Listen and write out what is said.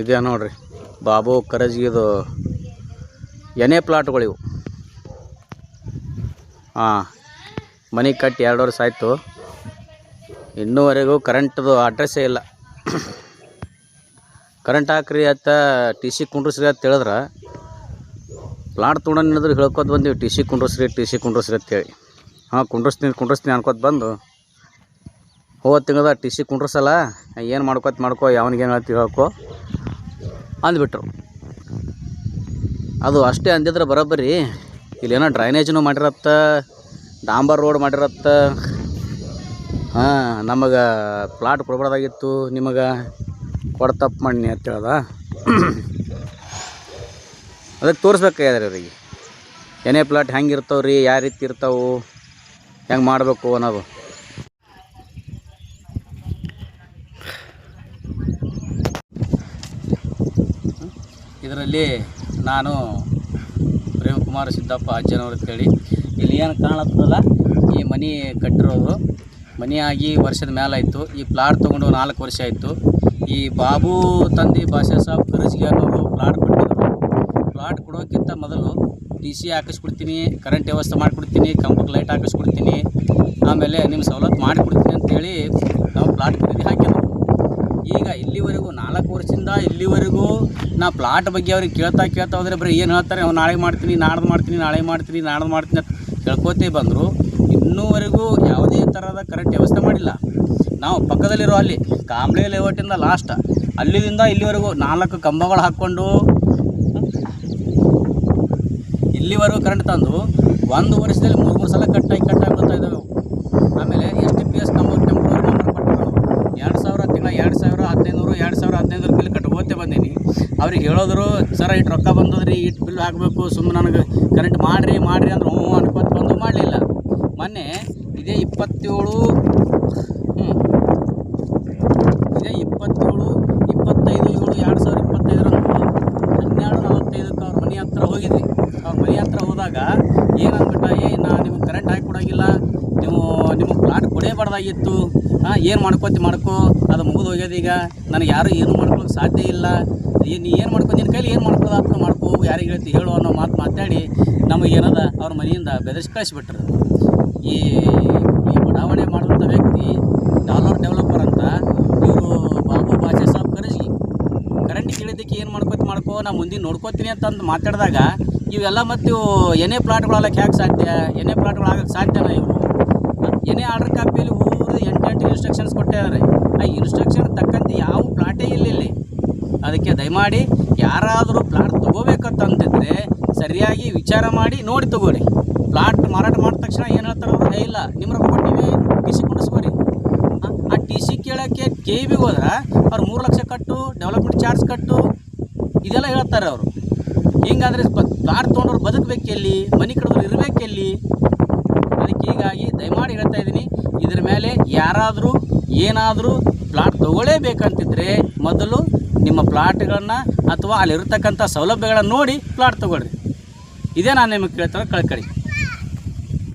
ಇದೇ ನೋಡ್ರಿ. ಬಾಬು ಕರಜ್ಗಿದು ಎನೆ ಪ್ಲಾಟ್ಗಳಿವು ಹಾಂ, ಮನೆ ಕಟ್ಟಿ ಎರಡು ವರ್ಷ ಆಯಿತು. ಇನ್ನೂವರೆಗೂ ಕರೆಂಟ್ದು ಅಡ್ರೆಸ್ಸೇ ಇಲ್ಲ. ಕರೆಂಟ್ ಹಾಕ್ರಿ ಅಂತ ಟಿ ಸಿ ಕುಂಡ್ರಸ್ರಿ ಅಂತ ಹೇಳಿದ್ರೆ. ಪ್ಲಾಟ್ ತೊಗೊಂಡು ನಿಂದ್ರೆ ಹೇಳ್ಕೊತ ಬಂದೀವಿ ಟಿ ಸಿ ಕುಂಡ್ರಿಸ್ರಿ ಟಿ ಸಿ ಕುಂಡ್ರಿಸ್ರಿ ಅಂತೇಳಿ ಹಾಂ, ಕುಂಡ್ರಸ್ತೀನಿ ಕುಂಡ್ರಸ್ತೀನಿ ಅನ್ಕೋತ ಬಂದು. ಹೋದ ತಿಂಗಳದ ಟಿ ಸಿ ಕುಂಡ್ರಸಲ್ಲ, ಏನು ಮಾಡ್ಕೋತ ಮಾಡ್ಕೋ, ಯಾವನಿಗೇನು ಹೇಳ್ತೀವಿ ಹೇಳ್ಕೊ. ಅಂದ್ಬಿಟ್ರು. ಅದು ಅಷ್ಟೇ ಅಂದಿದ್ರೆ ಬರೋಬ್ಬರಿ. ಇಲ್ಲೇನೋ ಡ್ರೈನೇಜ್ನು ಮಾಡಿರತ್ತ, ಡಾಂಬರ್ ರೋಡ್ ಮಾಡಿರತ್ತ. ಹಾಂ, ನಮಗೆ ಪ್ಲಾಟ್ ಕೊಡ್ಬಾರ್ದಾಗಿತ್ತು, ನಿಮಗೆ ಕೊಡ್ತಪ್ಪ ತಪ್ಪು ಮಾಡಿ ಅಂತ ಹೇಳ್ದ. ಅದಕ್ಕೆ ತೋರಿಸ್ಬೇಕಾಗ್ಯದ್ರಿ ಅವರಿಗೆ. ಏನೇ ಪ್ಲಾಟ್ ಹೆಂಗೆ ಇರ್ತಾವೆ ರೀ ಯಾವ ರೀತಿ ಇರ್ತಾವೆ, ಹೆಂಗೆ ಮಾಡಬೇಕು ಅನ್ನೋದು. ಇದರಲ್ಲಿ ನಾನು ಪ್ರೇಮಕುಮಾರ್ ಸಿದ್ದಪ್ಪ ಅಜ್ಜನವ್ರು ಅಂತೇಳಿ ಇಲ್ಲಿ ಏನು ಕಾಣತ್ತದಲ್ಲ, ಈ ಮನೆ ಕಟ್ಟಿರೋದು ಮನೆ ಆಗಿ ವರ್ಷದ ಮೇಲಾಯಿತು ಈ ಪ್ಲಾಟ್ ತೊಗೊಂಡು ನಾಲ್ಕು ವರ್ಷ ಆಯಿತು. ಈ ಬಾಬು ತಂದೆ ಬಾಷಾ ಸಾಬ್ ಕರಜ್ಗೆ ಅನ್ನೋರು ಪ್ಲಾಟ್ ಕೊಟ್ಟಿದ್ರು. ಪ್ಲಾಟ್ ಕೊಡೋಕ್ಕಿಂತ ಮೊದಲು ಡಿ ಸಿ ಹಾಕಿಸ್ಕೊಡ್ತೀನಿ ಕರೆಂಟ್ ವ್ಯವಸ್ಥೆ ಮಾಡಿಕೊಡ್ತೀನಿ, ಕಂಬಕ್ಕೆ ಲೈಟ್ ಹಾಕಿಸ್ಕೊಡ್ತೀನಿ, ಆಮೇಲೆ ನಿಮ್ಮ ಸವಲತ್ತು ಮಾಡಿಕೊಡ್ತೀನಿ ಅಂತೇಳಿ ನಾವು ಪ್ಲಾಟ್ ಖರೀದಿ ಹಾಕಿದ್ರು. ಈಗ ಇಲ್ಲಿವರೆಗೂ ನಾಲ್ಕು ವರ್ಷದಿಂದ ಇಲ್ಲಿವರೆಗೂ ನಾ ಪ್ಲಾಟ್ ಬಗ್ಗೆ ಅವ್ರಿಗೆ ಕೇಳ್ತಾ ಕೇಳ್ತಾ ಹೋದ್ರೆ ಬರೀ ಏನು ಹೇಳ್ತಾರೆ ಅವ್ನು ನಾಳೆ ಮಾಡ್ತೀನಿ, ನಾಡ್ದು ಮಾಡ್ತೀನಿ, ನಾಳೆ ಮಾಡ್ತೀನಿ, ನಾಡ್ದು ಮಾಡ್ತೀನಿ ಅಂತ ಕೇಳ್ಕೋತೇ ಬಂದರು. ಇನ್ನೂವರೆಗೂ ಯಾವುದೇ ಥರದ ಕರೆಂಟ್ ವ್ಯವಸ್ಥೆ ಮಾಡಿಲ್ಲ. ನಾವು ಪಕ್ಕದಲ್ಲಿರೋ ಅಲ್ಲಿ ಕಾಂಬ್ಳೆ ಲೇಔಟಿಂದ ಲಾಸ್ಟ್ ಅಲ್ಲಿಂದ ಇಲ್ಲಿವರೆಗೂ ನಾಲ್ಕು ಕಂಬಗಳು ಹಾಕ್ಕೊಂಡು, ಇಲ್ಲಿವರೆಗೂ ಕರೆಂಟ್ ತಂದು, ಒಂದು ವರ್ಷದಲ್ಲಿ ಮೂರು ಮೂರು ಸಲ ಕಟ್ಟಾಗಿ ಕಟ್ಟಾಗಿ ಬರ್ತಾ ಇದ್ದಾವೆ. ಆಮೇಲೆ ಎಸ್ ಪಿ ಎಸ್ ನಂಬರ್ ಕೊಟ್ಟಿರೋದು. ಎರಡು ಸಾವಿರ ತಿಂಗಳ ಎರಡು ಸಾವಿರ ಹದಿನೈದುನೂರು, ಎರಡು ಸಾವಿರ ಹದಿನೈದು ಬಿಲ್ ಕಟ್ಕೋತೆ ಬಂದೀನಿ. ಅವ್ರಿಗೆ ಹೇಳೋದ್ರು, ಸರ ಇಟ್ಟು ರೊಕ್ಕ ಬಂದದ್ರಿ ಇಟ್ಟು ಬಿಲ್ ಹಾಕಬೇಕು ಸುಮ್ಮನೆ ನನಗೆ ಕರೆಂಟ್ ಮಾಡಿರಿ ಮಾಡಿರಿ ಅಂದ್ರೆ ಹ್ಞೂ ಅನ್ಕೋತ ಬಂದು ಮಾಡಲಿಲ್ಲ. ಮೊನ್ನೆ ಇದೇ ಇಪ್ಪತ್ತೇಳು ಇದೇ ಇಪ್ಪತ್ತೇಳು, ಇಪ್ಪತ್ತೈದು, ಏಳು, ಎರಡು ಸಾವಿರ ಇಪ್ಪತ್ತೈದರಂದು ಹನ್ನೆರಡು ನಲವತ್ತೈದಕ್ಕೆ ಅವ್ರ ಮನೆ ಹತ್ರ ಹೋಗಿದ್ವಿ. ಅವ್ರ ಮನೆ ಹತ್ರ ಹೋದಾಗ ಏನಂದ್ಬಿಟ್ಟ ಏ, ನಾ ನಿಮ್ಗೆ ಕರೆಂಟ್ ಹಾಕಿ ಕೊಡೋಂಗಿಲ್ಲ ಪ್ಲಾಟ್ ಹಾಂ ಏನು ಮಾಡ್ಕೋತಿ ಮಾಡ್ಕೋ, ಅದು ಮುಗಿದು ಹೋಗ್ಯದ ಈಗ. ನನಗೆ ಯಾರು ಏನು ಮಾಡ್ಕೊಳಕ್ಕೆ ಸಾಧ್ಯ ಇಲ್ಲ. ನೀ ಏನು ಮಾಡ್ಕೊ ನಿನ್ನ ಕೈಲಿ ಏನು ಮಾಡ್ಕೊಳ್ಳೋದು ಮಾಡ್ಕೋ, ಯಾರಿಗೆ ಹೇಳ್ತಿ ಹೇಳು ಅನ್ನೋ ಮಾತು ಮಾತಾಡಿ ನಮಗೆ ಏನದ ಅವ್ರ ಮನೆಯಿಂದ ಬೆದರಿಸಿ ಕಳಿಸ್ಬಿಟ್ರು. ಈ ಈ ಬಡಾವಣೆ ಮಾಡಿದಂಥ ವ್ಯಕ್ತಿ, ಡಾಲರ್ ಡೆವಲಪರ್ ಅಂತ, ಇವರು ಬಾಬು ಬಾಜಾ ಸಾಬ್ ಕರೆಸಿ. ಕರೆಂಟ್ ಕೇಳಿದ್ದಕ್ಕೆ ಏನು ಮಾಡ್ಕೋತಿ ಮಾಡ್ಕೋ, ನಾ ಮುಂದಿನ ನೋಡ್ಕೋತೀನಿ ಅಂತಂದು ಮಾತಾಡಿದಾಗ ಇವೆಲ್ಲ ಮತ್ತು ಇವು ಏನೇ ಕ್ಯಾಕ್ ಯಾಕೆ ಸಾಧ್ಯ ಎನೆ ಪ್ಲಾಟ್ಗಳಾಗಕ್ಕೆ ಸಾಧ್ಯನ ಸಾಧ್ಯನಾ ಇವು ಏನೇ ಆರ್ಡರ್ ಕೊಟ್ಟಿದ್ದಾರೆ ಆ ಇನ್ಸ್ಟ್ರಕ್ಷನ್ ತಕ್ಕಂತೆ ಯಾವ ಪ್ಲಾಟೇ ಇಲ್ಲ ಅದಕ್ಕೆ ದಯಮಾಡಿ ಯಾರಾದರೂ ಪ್ಲಾಟ್ ತೊಗೋಬೇಕಂತಂದಿದ್ರೆ ಸರಿಯಾಗಿ ವಿಚಾರ ಮಾಡಿ ನೋಡಿ ತಗೋರಿ. ಪ್ಲಾಟ್ ಮಾರಾಟ ಮಾಡಿದ ತಕ್ಷಣ ಏನು ಹೇಳ್ತಾರೆ ಅವರು ಇಲ್ಲ ನಿಮ್ಮ ರೊಕ್ಕ ಕೊಟ್ಟಿವಿ ಟಿ ಸಿ ಕೊಡಿಸ್ಕೋರಿ. ಆ ಟಿ ಸಿ ಕೇಳೋಕ್ಕೆ ಕೆ ಬಿಗೆ ಹೋದ್ರೆ ಅವ್ರು ಮೂರು ಲಕ್ಷ ಕಟ್ಟು ಡೆವಲಪ್ಮೆಂಟ್ ಚಾರ್ಜ್ ಕಟ್ಟು, ಇದೆಲ್ಲ ಹೇಳ್ತಾರೆ ಅವರು. ಹಿಂಗಾದ್ರೆ ಪ್ಲಾಟ್ ತೊಗೊಂಡವ್ರು ಬದುಕಬೇಕೆಲ್ಲಿ? ಮನೆ ಕಡಿದ್ರು ಇರಬೇಕೆಲ್ಲಿ? ಅದಕ್ಕೆ ಹೀಗಾಗಿ ದಯಮಾಡಿ ಹೇಳ್ತಾ ಇದ್ದೀನಿ, ಇದ್ರ ಮೇಲೆ ಯಾರಾದರೂ ಏನಾದರೂ ಪ್ಲಾಟ್ ತೊಗೊಳ್ಳೇಬೇಕಂತಿದ್ರೆ ಮೊದಲು ನಿಮ್ಮ ಪ್ಲಾಟ್ಗಳನ್ನು ಅಥವಾ ಅಲ್ಲಿರ್ತಕ್ಕಂಥ ಸೌಲಭ್ಯಗಳನ್ನು ನೋಡಿ ಪ್ಲಾಟ್ ತೊಗೊಳ್ರಿ. ಇದೇ ನಾನು ನಿಮಗೆ ಕೇಳ್ತಾರೆ ಕಳ್ಕಳಿ.